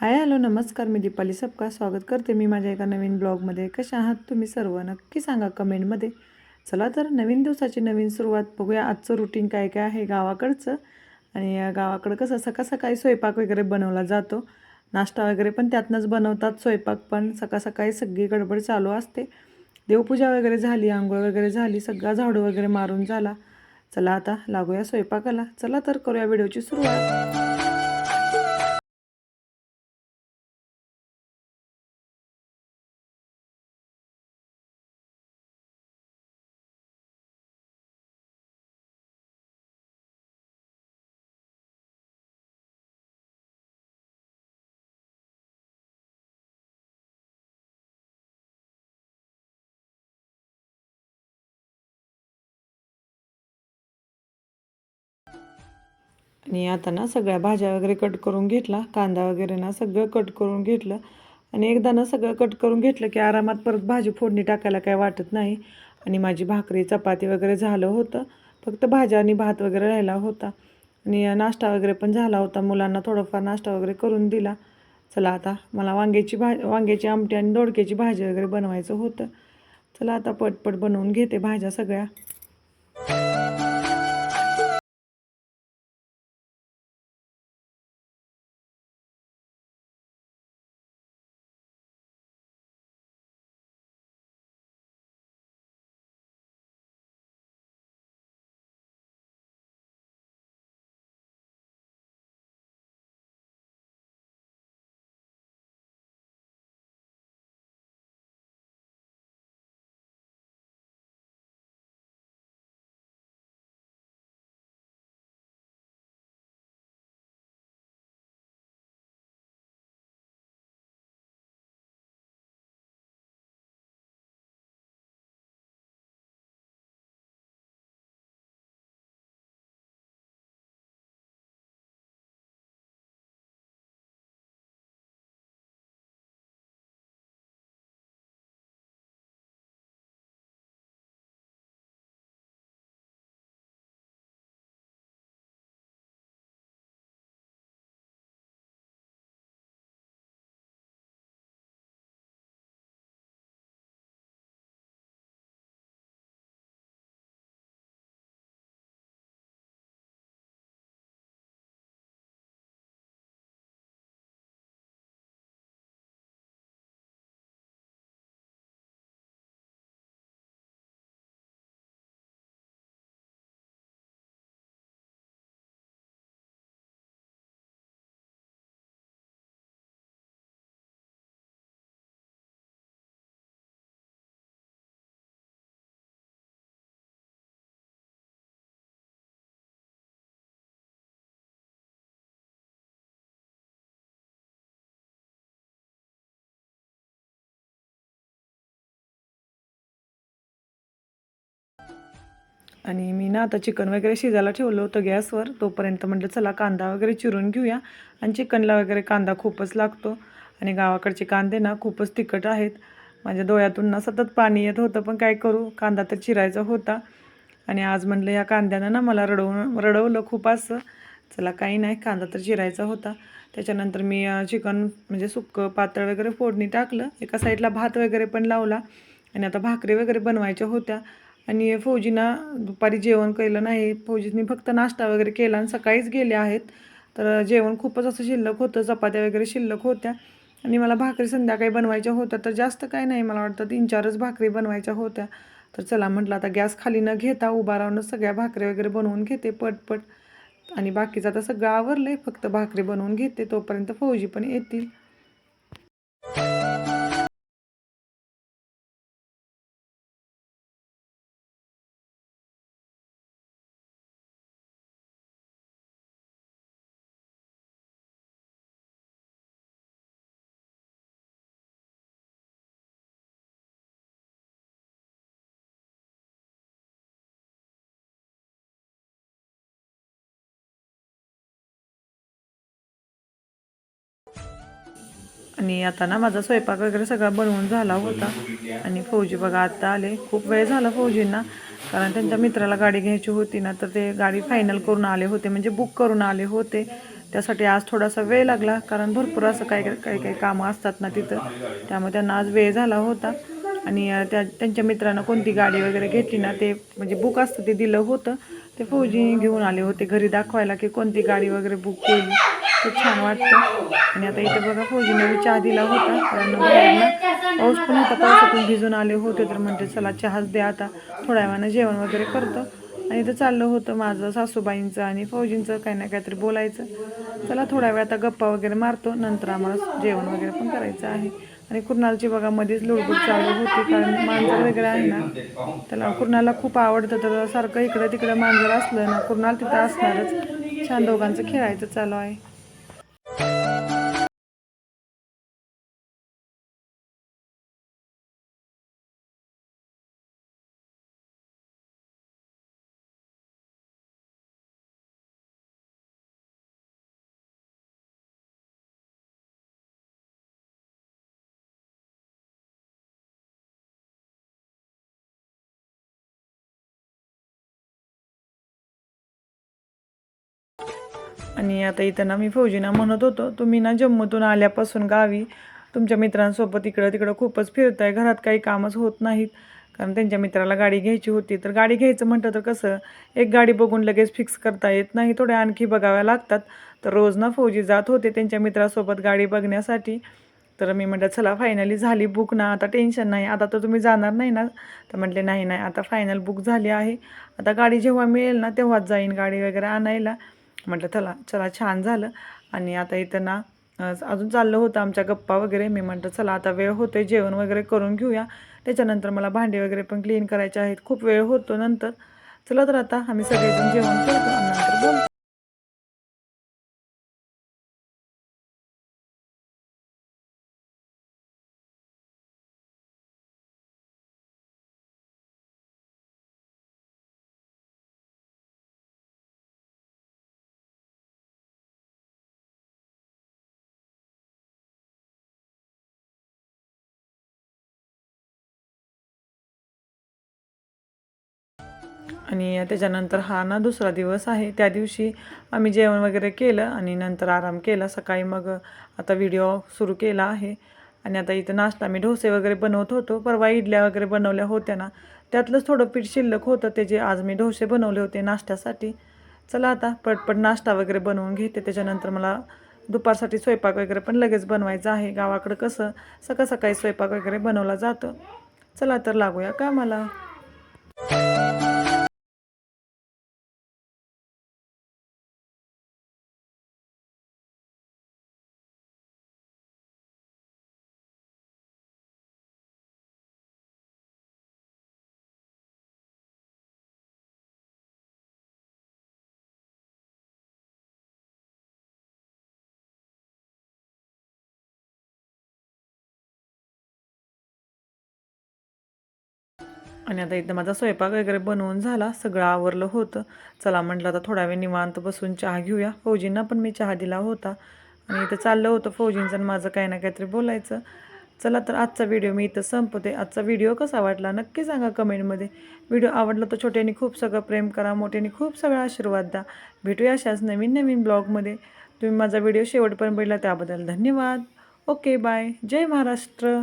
Hi hello नमस्कार मी दीपाली सबका स्वागत करते मी माझ्या एका नवीन ब्लॉगमध्ये. कशा आहात तुम्ही सर्व? नक्की सांगा कमेंटमध्ये. चला तर नवीन दिवसाची नवीन सुरुवात बघूया. आजचं रुटीन काय काय आहे गावाकडचं? आणि या गावाकडं कसं सकाळ सकाळी स्वयंपाक वगैरे बनवला जातो. नाश्ता वगैरे पण त्यातनंच बनवतात स्वयंपाक पण सकाळ सकाळी सगळी गडबड चालू असते. देवपूजा वगैरे झाली आंघोळ वगैरे झाली सगळा झाडू वगैरे मारून झाला. चला आता लागूया स्वयंपाकाला. चला तर करूया व्हिडिओची सुरुवात. आणि आता ना सगळ्या भाज्या वगैरे कट करून घेतला कांदा वगैरे ना सगळं कट करून घेतलं. आणि एकदा ना सगळं कट करून घेतलं की आरामात परत भाजी फोडणी टाकायला काय वाटत नाही. आणि माझी भाकरी चपाती वगैरे झालं होतं. फक्त भाज्या आणि भात वगैरे राहिला होता. आणि नाश्ता वगैरे पण झाला होता. मुलांना थोडंफार नाश्ता वगैरे करून दिला. चला आता मला वांग्याची भा वांग्याची आमटी आणि दोडक्याची भाजी वगैरे बनवायचं होतं. चला आता पटपट बनवून घेते भाज्या सगळ्या. आणि मी ना आता चिकन वगैरे शिजायला ठेवलं होतं गॅसवर. तोपर्यंत म्हटलं चला कांदा वगैरे चिरून घेऊया. आणि चिकनला वगैरे कांदा खूपच लागतो. आणि गावाकडचे कांदे ना खूपच तिखट आहेत. माझ्या डोळ्यातून ना सतत पाणी येत होतं पण काय करू? कांदा तर चिरायचा होता. आणि आज म्हटलं या कांद्यानं ना मला रडवून रडवलं खूप असं. चला काही नाही कांदा तर चिरायचा होता. त्याच्यानंतर मी चिकन म्हणजे सुक्कं पातळ वगैरे फोडणी टाकलं. एका साईडला भात वगैरे पण लावला. आणि आता भाकरी वगैरे बनवायच्या होत्या. आणि फौजीना दुपारी जेवण केलं नाही. फौजींनी फक्त नाश्ता वगैरे केला आणि सकाळीच गेले आहेत. तर जेवण खूपच असं शिल्लक होतं. चपात्या वगैरे शिल्लक होत्या. आणि मला भाकरी संध्याकाळी बनवायच्या होत्या. तर जास्त काय नाही. मला वाटतं तीन चारच भाकरी बनवायच्या होत्या. तर चला म्हटलं आता गॅस खाली न घेता उभा राहूनच सगळ्या भाकरी वगैरे बनवून घेते पटपट. आणि बाकीचं आता सगळं आवरलं आहे फक्त भाकरी बनवून घेते. तोपर्यंत फौजी पण येतील. आणि आता ना माझा स्वयंपाक वगैरे सगळा बनवून झाला होता. आणि फौजी बघा आता आले. खूप वेळ झाला फौजींना कारण त्यांच्या मित्राला गाडी घ्यायची होती ना तर ते गाडी फायनल करून आले होते म्हणजे बुक करून आले होते. त्यासाठी आज थोडासा वेळ लागला कारण भरपूर असं काही काही काही कामं असतात ना तिथं. त्यामुळे त्यांना आज वेळ झाला होता. आणि त्या त्यांच्या मित्रानं कोणती गाडी वगैरे घेतली ना ते म्हणजे बुक असतं ते दिलं होतं. ते फौजी घेऊन आले होते घरी दाखवायला की कोणती गाडी वगैरे बुक केली. खूप छान वाटतं. आणि आता इथे बघा फौजीने मी चहा दिला होता. कारण बाहेर पाऊस पण होता पावसातून भिजून आले होते तर म्हणते चला चहाच द्या आता. थोड्या वेळानं जेवण वगैरे करतो. आणि इथं चाललं होतं माझं सासूबाईंचं आणि फौजींचं काही ना काहीतरी बोलायचं. चला थोड्या वेळ आता गप्पा वगैरे मारतो. नंतर आम्हाला जेवण वगैरे पण करायचं आहे. आणि कुर्नालची बघा मध्येच लुडबुड चालू होती कारण मांजर वगैरे आहे ना त्याला कुर्नाला खूप आवडतं तर सारखं इकडं तिकडं मांजर असलं ना कुर्नाल तिथं असणारच. छान दोघांचं खेळायचं चालू आहे. आणि आता इथं ना मी फौजीना म्हणत होतो तुम्ही ना जम्मूतून आल्यापासून गावी तुमच्या मित्रांसोबत इकडं तिकडं खूपच फिरताय घरात काही कामच होत नाहीत. कारण त्यांच्या मित्राला गाडी घ्यायची होती. तर गाडी घ्यायचं म्हटलं तर कसं एक गाडी बघून लगेच फिक्स करता येत नाही थोड्या आणखी बघाव्या लागतात. तर रोज ना फौजी जात होते त्यांच्या मित्रासोबत गाडी बघण्यासाठी. तर मी म्हटलं चला फायनली झाली बुक ना आता टेन्शन नाही. आता तर तुम्ही जाणार नाही ना? तर म्हटले नाही नाही आता फायनल बुक झाली आहे. आता गाडी जेव्हा मिळेल ना तेव्हाच जाईन गाडी वगैरे आणायला. म्हटलं चला चला छान झालं. आणि आता इथं ना अजून चाललं होतं आमच्या गप्पा वगैरे. मी म्हटलं चला आता वेळ होतोय जेवण वगैरे करून घेऊया. त्याच्यानंतर मला भांडे वगैरे पण क्लीन करायचे आहेत. खूप वेळ होतो नंतर. चला तर आता आम्ही सगळेजण जेवण करतो आणि नंतर बोलतो. आणि त्याच्यानंतर हा ना दुसरा दिवस आहे. त्या दिवशी आम्ही जेवण वगैरे केलं आणि नंतर आराम केला. सकाळी मग आता व्हिडिओ सुरू केला आहे. आणि आता इथं नाश्ता मी डोसे वगैरे बनवत होतो. परवा इडल्या वगैरे बनवल्या होत्या ना. त्यातलंच थोडं पीठ शिल्लक होतं. ते जे आज मी डोसे बनवले होते नाश्त्यासाठी. चला आता पटपट नाश्ता वगैरे बनवून घेते. त्याच्यानंतर मला दुपारसाठी स्वयंपाक वगैरे पण लगेच बनवायचं आहे. गावाकडं कसं सकाळ सकाळी स्वयंपाक वगैरे बनवला जातो. चला तर लागूया का आणि आता इथं माझा स्वयंपाक वगैरे बनवून झाला सगळं आवरलं होतं. चला म्हटलं आता थोडा वेळ निवांत बसून चहा घेऊया. फौजींना पण मी चहा दिला होता. आणि इथं चाललं होतं फौजींचं आणि माझं काही ना काहीतरी बोलायचं. चला तर आजचा व्हिडिओ मी इथं संपते आजचा व्हिडिओ कसा वाटला नक्की सांगा कमेंटमध्ये. व्हिडिओ आवडला तर छोट्याने खूप सगळं प्रेम करा मोठ्याने खूप सगळा आशीर्वाद द्या. भेटूया अशाच नवीन नवीन ब्लॉगमध्ये. तुम्ही माझा व्हिडिओ शेवटपर्यंत बघितला त्याबद्दल धन्यवाद. Okay bye. जय महाराष्ट्र.